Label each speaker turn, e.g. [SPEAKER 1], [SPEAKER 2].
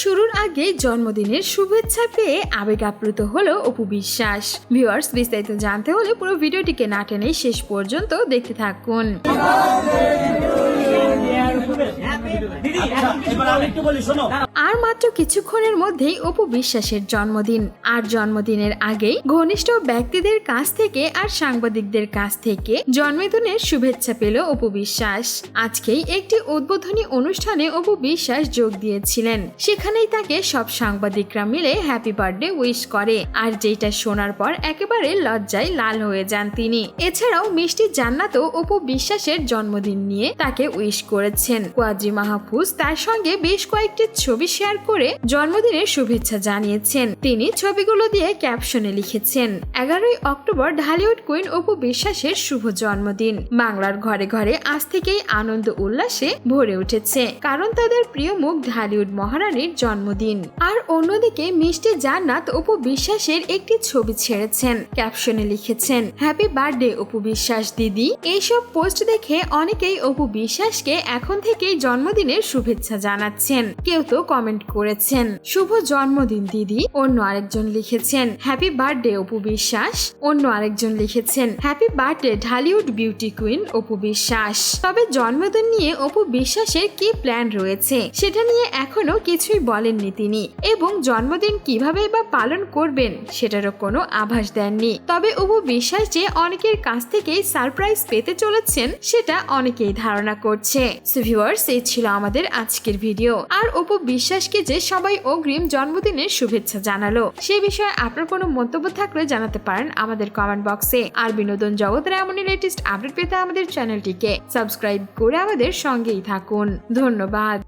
[SPEAKER 1] শুরুর আগে জন্মদিনের শুভেচ্ছা পেয়ে আবেগ আপ্লুত হলো অপু বিশ্বাস। ভিউয়ার্স, বিস্তারিত জানতে হলে পুরো ভিডিওটিকে না টেনে শেষ পর্যন্ত দেখতে থাকুন।
[SPEAKER 2] শোনো।
[SPEAKER 1] আর মাত্র কিছুক্ষণের মধ্যেই অপু বিশ্বাসের জন্মদিন। আর জন্মদিনের আগেই ঘনিষ্ঠ ব্যক্তিদের কাছ থেকে আর সাংবাদিকদের কাছ থেকে জন্মদিনের শুভেচ্ছা পেল অপু বিশ্বাস। আজকেই একটি উদ্বোধনী অনুষ্ঠানে অপু বিশ্বাস যোগ দিয়েছিলেন। সেখানেই তাকে সব সাংবাদিকরা মিলে হ্যাপি বার্থডে উইশ করে। আর যেটা শোনার পর একেবারে লজ্জায় লাল হয়ে যান তিনি। এছাড়াও মিষ্টি জান্নাতও অপু বিশ্বাসের জন্মদিন নিয়ে তাকে উইশ করেছেন। কোয়াজি মাহফুজ তার সঙ্গে বেশ কয়েকটি ছবি শেয়ার করে জন্মদিনের শুভেচ্ছা জানিয়েছেন। তিনি ছবিগুলো দিয়ে ক্যাপশনে লিখেছেন, এগারোই অক্টোবর ঢালিউড কুইন অপু বিশ্বাসের শুভ জন্মদিন। বাংলার ঘরে ঘরে আজ থেকেই আনন্দ উল্লাসে ভরে উঠেছে, কারণ তাদের প্রিয় মুখ ঢালিউড মহারানীর জন্মদিন। আর অন্যদিকে মিষ্টি জান্নাত অপু বিশ্বাসের একটি ছবি ছেড়েছেন, ক্যাপশনে লিখেছেন, হ্যাপি বার্থডে অপু বিশ্বাস দিদি। এইসব পোস্ট দেখে অনেকেই অপু বিশ্বাসকে এখন থেকেই জন্মদিনের শুভেচ্ছা জানাচ্ছেন। কেউ তো কমেন্ট করেছেন। শুভ জন্মদিন, দিদি। অন্য আরেকজন লিখেছেন হ্যাপি বার্থডে অপু বিশ্বাস। অন্য আরেকজন লিখেছেন happy birthday Dhallywood beauty queen Apu Biswas. তবে জন্মদিন নিয়ে অপু বিশ্বাসের কি প্ল্যান রয়েছে, সেটা নিয়ে এখনও কিছুই বলেননি তিনি। এবং জন্মদিন কীভাবে বা পালন করবেন, সেটারও কোনো আভাস দেননি। তবে অপু বিশ্বাস যে অনেকের কাছ থেকেই সারপ্রাইজ পেতে চলেছেন, সেটা অনেকেই ধারণা করছে। ভিউয়ার্স এই ছিল আমাদের আজকের ভিডিও। আর অপু বিশ্বাসকে যে সবাই অগ্রিম জন্মদিনের শুভেচ্ছা জানালো, সে বিষয়ে আপনার কোনো মন্তব্য থাকলে জানাতে পারেন আমাদের কমেন্ট বক্সে আর বিনোদন জগতের এমনই লেটেস্ট আপডেট পেতে আমাদের চ্যানেলটিকে সাবস্ক্রাইব করে আমাদের সঙ্গেই থাকুন। ধন্যবাদ।